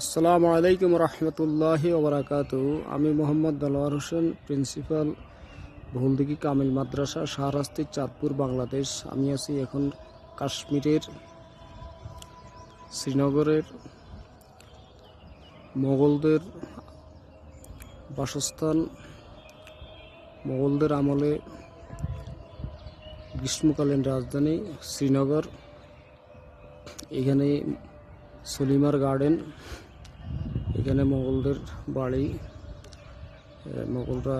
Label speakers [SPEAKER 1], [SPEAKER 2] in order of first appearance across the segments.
[SPEAKER 1] আসসালামু আলাইকুম রহমতুল্লাহ ওবরাকাত আমি মোহাম্মদ দেলোয়ার হোসেন, প্রিন্সিপাল ভুলদিঘি কামিল মাদ্রাসা, শাহরাস্তি, চাঁদপুর, বাংলাদেশ। আমি আছি এখন কাশ্মীরের শ্রীনগরের মোগলদের বাসস্থান। মোগলদের আমলে গ্রীষ্মকালীন রাজধানী শ্রীনগর। এখানে সলিমার গার্ডেন। এখানে মোগলদের বাড়ি মোগলরা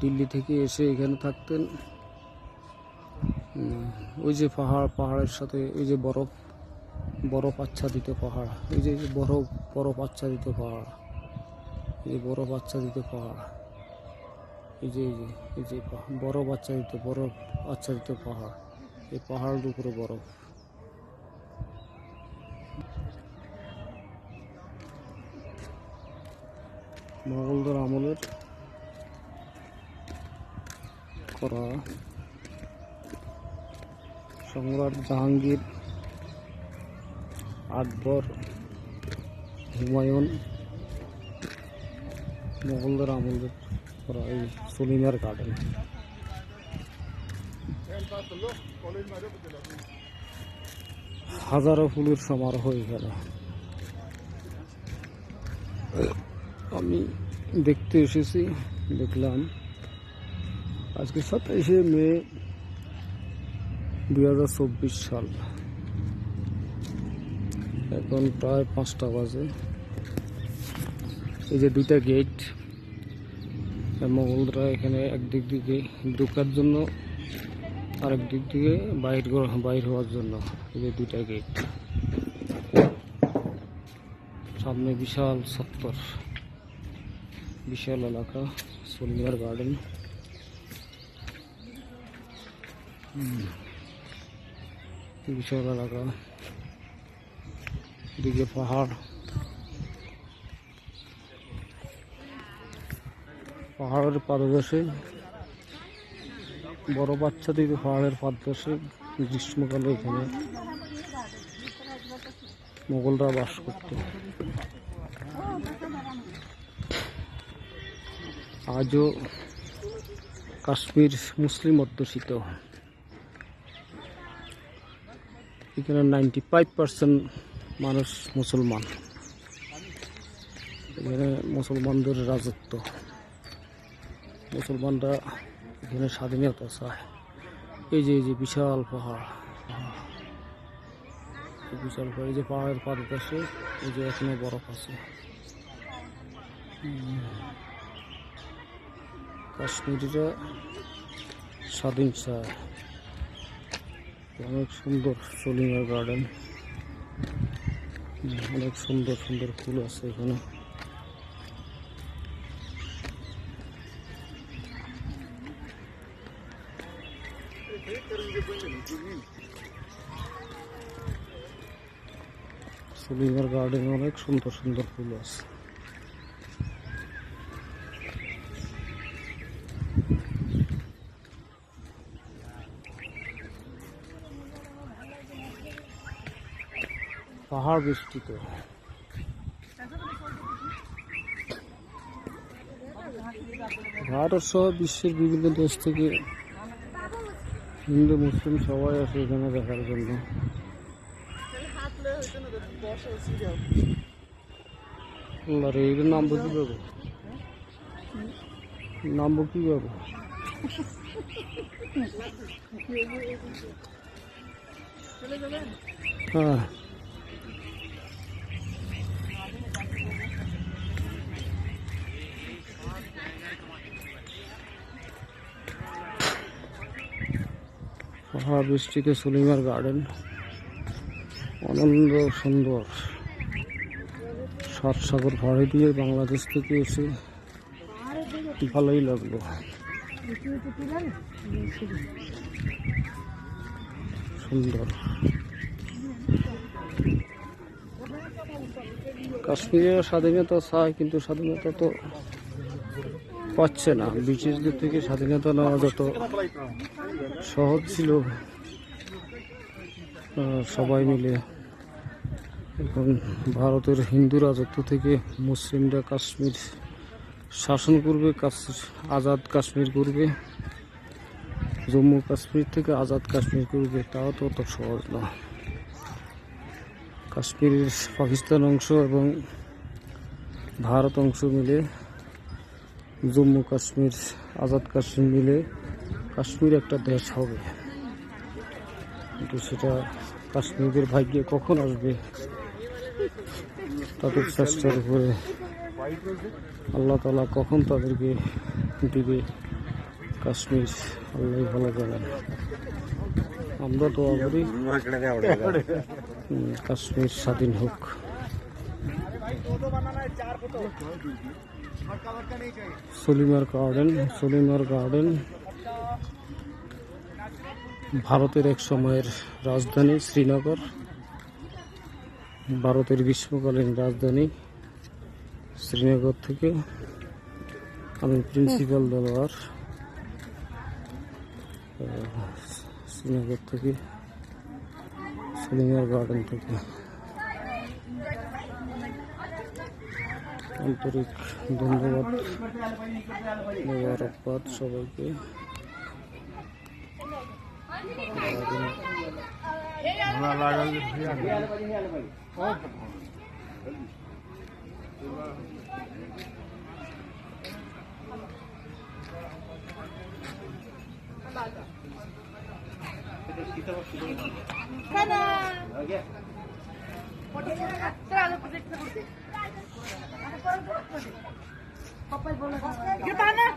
[SPEAKER 1] দিল্লি থেকে এসে এখানে থাকতেন। ওই যে পাহাড় পাহাড়ের সাথে ওই যে বরফ বরফ আচ্ছাদিত পাহাড় এই যে বরফ বরফ আচ্ছাদিত পাহাড় এই যে বরফ আচ্ছাদিত পাহাড় এই যে এই যে এই যে পাহাড়, বরফ আচ্ছাদিত বরফ আচ্ছাদিত পাহাড় এই পাহাড়ের উপরে বরফ। মোগলদের আমলের করা সম্রাট জাহাঙ্গীর আকবর হুমায়ুন মোগলদের আমলের করা এই সলিমার গার্ডেন হাজারো ফুলের সমারোহ এখানে আমি দেখতে এসেছি, দেখলাম। আজকে সাতাইশে মে দুই হাজার চব্বিশ সাল। এখন প্রায় পাঁচটা বাজে। এই যে দুইটা গেট মোগলরা এখানে একদিক দিকে ঢোকার জন্য, আরেক দিক থেকে বাইর বাইর হওয়ার জন্য এই যে দুইটা গেট সামনে বিশাল সত্তর বিশাল এলাকা সলিমার গার্ডেন। বিশাল এলাকা। দিকে পাহাড়। পাহাড়ের পাদদেশে, বড় বাচ্চা দিকে পাহাড়ের পাদদেশে গ্রীষ্মকালে এখানে মোগলরা বাস করতো। আজও কাশ্মীর মুসলিম অধ্যুষিত। এখানে নাইনটি ফাইভ পার্সেন্ট মানুষ মুসলমান। এখানে মুসলমানদের রাজত্ব। মুসলমানরা এখানে স্বাধীনতা চায়। এই যে এই যে বিশাল পাহাড়। বিশাল পাহাড়, এই যে পাহাড়ের পাদে এই যে এখনও বরফ আছে। কাশ্মীরিরা স্বাধীন অনেক সুন্দর সলিমার গার্ডেন অনেক সুন্দর সুন্দর ফুল আছে এখানে। সলিমার গার্ডেনে অনেক সুন্দর সুন্দর ফুল আছে। পাহাড় বেষ্টিত। ভারত সহ বিশ্বের বিভিন্ন দেশ থেকে হিন্দু, মুসলিম সবাই আসে এখানে দেখার জন্য। আল্লাহ রে এটার নাম বুঝতে পারব নাম কি পাবো? হ্যাঁ। পাহাড় বৃষ্টিতে সলিমার গার্ডেন আনন্দ সুন্দর। সাত সাগর ভাড়ে দিয়ে বাংলাদেশ থেকে এসে ভালোই লাগল। সুন্দর। কাশ্মীরের স্বাধীনতা চায়, কিন্তু স্বাধীনতা তো পাচ্ছে না। ব্রিটিশদের থেকে স্বাধীনতা নেওয়া যত সহজ ছিল। সবাই মিলে এখন ভারতের হিন্দু রাজত্ব থেকে মুসলিমরা কাশ্মীর শাসন করবে আজাদ কাশ্মীর করবে, জম্মু কাশ্মীর থেকে আজাদ কাশ্মীর করবে তাও তো অত সহজ না। কাশ্মীরের পাকিস্তান অংশ এবং ভারত অংশ মিলে, জম্মু কাশ্মীর, আজাদ কাশ্মীর মিলে কাশ্মীর একটা দেশ হবে। কিন্তু সেটা কাশ্মীরের ভাগ্যে কখন আসবে, তাদের চেষ্টার উপরে আল্লাহ তালা কখন তাদেরকে দিবে, কাশ্মীর আল্লাহ ভালো জানেন আমরা তো করি কাশ্মীর স্বাধীন হোক। Shalimar Garden Shalimar Garden. ভারতের এক সময়ের রাজধানী শ্রীনগর ভারতের গ্রীষ্মকালীন রাজধানী শ্রীনগর থেকে আমি প্রিন্সিপাল দেলোয়ার আহ, শ্রীনগর থেকে সলিমার গার্ডেন থেকে আন্তরিক ধন্যবাদ
[SPEAKER 2] Que banana?